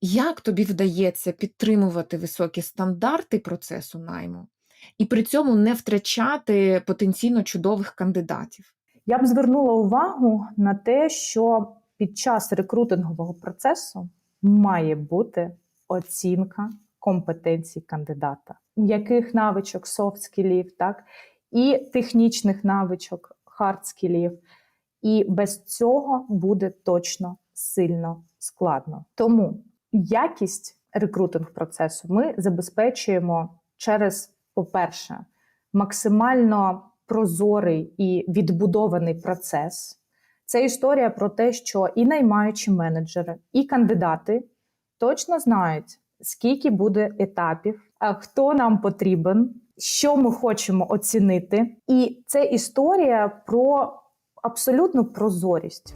Як тобі вдається підтримувати високі стандарти процесу найму і при цьому не втрачати потенційно чудових кандидатів? Я б звернула увагу на те, що під час рекрутингового процесу має бути оцінка компетенцій кандидата, яких навичок soft скілів, так і технічних навичок hard скілів. І без цього буде точно сильно складно. Тому якість рекрутинг процесу ми забезпечуємо через, по-перше, максимально прозорий і відбудований процес. Це історія про те, що і наймаючі менеджери, і кандидати точно знають, скільки буде етапів, хто нам потрібен, що ми хочемо оцінити. І це історія про абсолютну прозорість.